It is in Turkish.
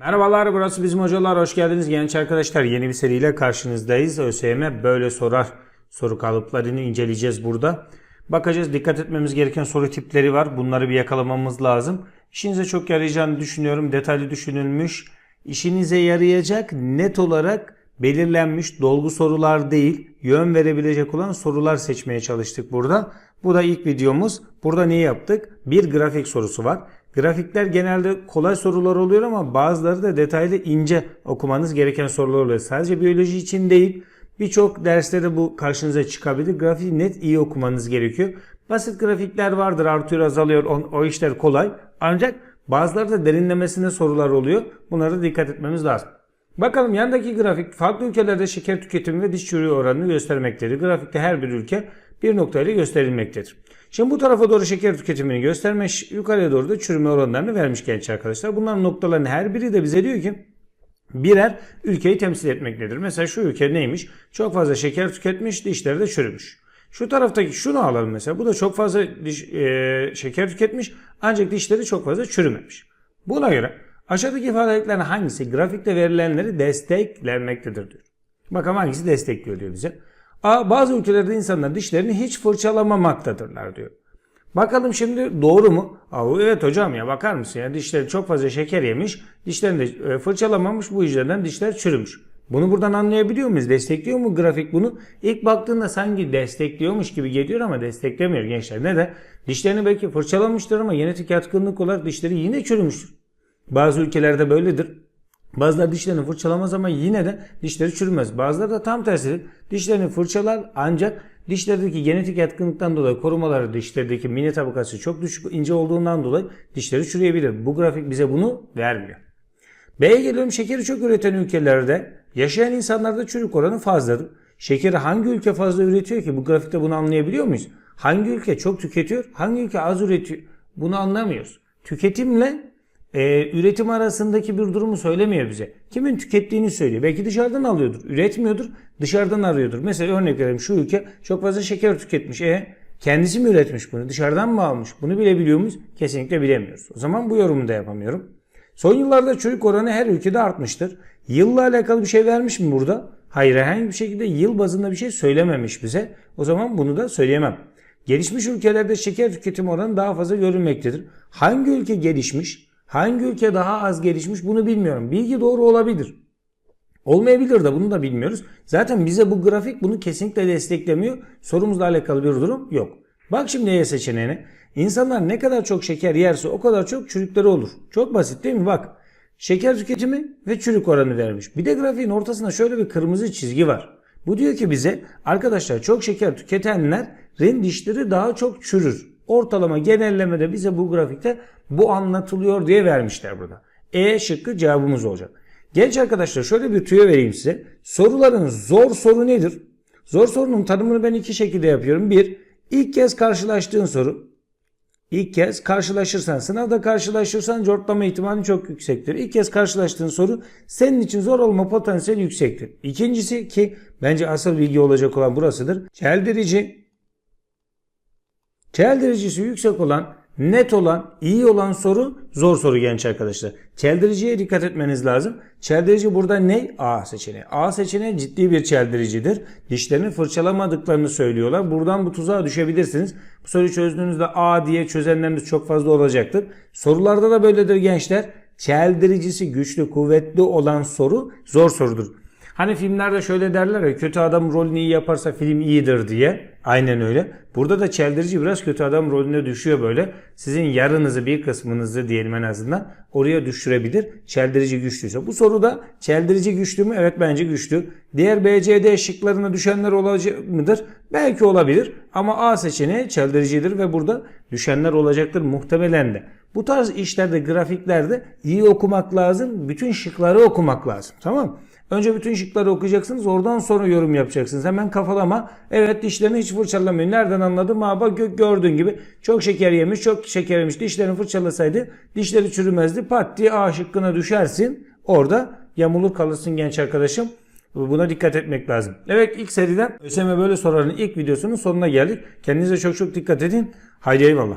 Merhabalar burası bizim hocalar. Hoş geldiniz genç arkadaşlar. Yeni bir seriyle karşınızdayız. ÖSYM böyle sorar soru kalıplarını inceleyeceğiz burada. Bakacağız dikkat etmemiz gereken soru tipleri var. Bunları bir yakalamamız lazım. İşinize çok yarayacağını düşünüyorum. Detaylı düşünülmüş işinize yarayacak net olarak belirlenmiş dolgu sorular değil yön verebilecek olan sorular seçmeye çalıştık burada. Bu da ilk videomuz. Burada neyi yaptık? Bir grafik sorusu var Grafikler genelde kolay sorular oluyor ama bazıları da detaylı ince okumanız gereken sorular oluyor. Sadece biyoloji için değil birçok derste de bu karşınıza çıkabilir. Grafiği net iyi okumanız gerekiyor. Basit grafikler vardır artıyor azalıyor o, o işler kolay. Ancak bazıları da derinlemesine sorular oluyor. Bunlara da dikkat etmemiz lazım. Bakalım yandaki grafik farklı ülkelerde şeker tüketimi ve diş çürüğü oranını göstermektedir. Grafikte her bir ülke bir noktayla gösterilmektedir. Şimdi bu tarafa doğru şeker tüketimini göstermiş, yukarıya doğru da çürüme oranlarını vermiş genç arkadaşlar. Bunların noktaların her biri de bize diyor ki birer ülkeyi temsil etmektedir. Mesela şu ülke neymiş? Çok fazla şeker tüketmiş, dişleri de çürümüş. Şu taraftaki şunu alalım mesela. Bu da çok fazla diş, e, şeker tüketmiş ancak dişleri çok fazla çürümemiş. Buna göre aşağıdaki ifadeliklerin hangisi grafikte verilenleri desteklemektedir diyor. Bakalım hangisi destekliyor diyor bize. A. Bazı ülkelerde insanlar dişlerini hiç fırçalamamaktadırlar diyor. Bakalım şimdi doğru mu? Aa, evet hocam ya bakar mısın ya dişleri çok fazla şeker yemiş, dişlerini de e, fırçalamamış bu yüzden dişler çürümüş. Bunu buradan anlayabiliyor muyuz? Destekliyor mu grafik bunu? İlk baktığında sanki destekliyormuş gibi geliyor ama desteklemiyor gençler. Neden? Dişlerini belki fırçalamıştır ama genetik yatkınlık olarak dişleri yine çürümüştür. Bazı ülkelerde böyledir. Bazıları dişlerini fırçalamaz ama yine de dişleri çürümez. Bazıları da tam tersidir. Dişlerini fırçalar ancak dişlerdeki genetik yatkınlıktan dolayı korumaları dişlerdeki mini tabakası çok düşük ince olduğundan dolayı dişleri çürüyebilir. Bu grafik bize bunu vermiyor. B'ye geliyorum. Şekeri çok üreten ülkelerde yaşayan insanlarda çürük oranı fazladır. Şekeri hangi ülke fazla üretiyor ki? Bu grafikte bunu anlayabiliyor muyuz? Hangi ülke çok tüketiyor? Hangi ülke az üretiyor? Bunu anlamıyoruz. Tüketimle e, üretim arasındaki bir durumu söylemiyor bize. Kimin tükettiğini söylüyor. Belki dışarıdan alıyordur. Üretmiyordur. Dışarıdan arıyordur. Mesela örnek verelim şu ülke çok fazla şeker tüketmiş. E kendisi mi üretmiş bunu? Dışarıdan mı almış? Bunu bilebiliyor muyuz? Kesinlikle bilemiyoruz. O zaman bu yorumu da yapamıyorum. Son yıllarda çocuk oranı her ülkede artmıştır. Yılla alakalı bir şey vermiş mi burada? Hayır herhangi bir şekilde yıl bazında bir şey söylememiş bize. O zaman bunu da söyleyemem. Gelişmiş ülkelerde şeker tüketim oranı daha fazla görülmektedir. Hangi ülke gelişmiş? Hangi ülke daha az gelişmiş bunu bilmiyorum. Bilgi doğru olabilir. Olmayabilir de bunu da bilmiyoruz. Zaten bize bu grafik bunu kesinlikle desteklemiyor. Sorumuzla alakalı bir durum yok. Bak şimdi E seçeneğine. İnsanlar ne kadar çok şeker yerse o kadar çok çürükleri olur. Çok basit değil mi? Bak. Şeker tüketimi ve çürük oranı vermiş. Bir de grafiğin ortasında şöyle bir kırmızı çizgi var. Bu diyor ki bize arkadaşlar çok şeker tüketenlerin dişleri daha çok çürür. Ortalama genellemede bize bu grafikte bu anlatılıyor diye vermişler burada. E şıkkı cevabımız olacak. Genç arkadaşlar şöyle bir tüyo vereyim size. Soruların zor soru nedir? Zor sorunun tanımını ben iki şekilde yapıyorum. Bir, ilk kez karşılaştığın soru. İlk kez karşılaşırsan, sınavda karşılaşırsan cortlama ihtimali çok yüksektir. İlk kez karşılaştığın soru senin için zor olma potansiyeli yüksektir. İkincisi ki bence asıl bilgi olacak olan burasıdır. Çeldirici, çeldiricisi yüksek olan net olan, iyi olan soru zor soru genç arkadaşlar. Çeldiriciye dikkat etmeniz lazım. Çeldirici burada ne? A seçeneği. A seçeneği ciddi bir çeldiricidir. Dişlerini fırçalamadıklarını söylüyorlar. Buradan bu tuzağa düşebilirsiniz. Bu soruyu çözdüğünüzde A diye çözenleriniz çok fazla olacaktır. Sorularda da böyledir gençler. Çeldiricisi güçlü, kuvvetli olan soru zor sorudur. Hani filmlerde şöyle derler ya kötü adam rolünü iyi yaparsa film iyidir diye. Aynen öyle. Burada da çeldirici biraz kötü adam rolüne düşüyor böyle. Sizin yarınızı bir kısmınızı diyelim en azından oraya düşürebilir. Çeldirici güçlüyse. Bu soruda çeldirici güçlü mü? Evet bence güçlü. Diğer BCD şıklarına düşenler olacak mıdır? Belki olabilir. Ama A seçeneği çeldiricidir ve burada düşenler olacaktır muhtemelen de. Bu tarz işlerde grafiklerde iyi okumak lazım. Bütün şıkları okumak lazım. Tamam mı? Önce bütün şıkları okuyacaksınız. Oradan sonra yorum yapacaksınız. Hemen kafalama. Evet dişlerini hiç fırçalamıyor. Nereden anladım? Ha bak gö- gördüğün gibi çok şeker yemiş, çok şeker yemiş. Dişlerini fırçalasaydı dişleri çürümezdi. Pat diye A şıkkına düşersin. Orada yamulur kalırsın genç arkadaşım. Buna dikkat etmek lazım. Evet ilk seriden ÖSYM böyle soruların ilk videosunun sonuna geldik. Kendinize çok çok dikkat edin. Haydi eyvallah.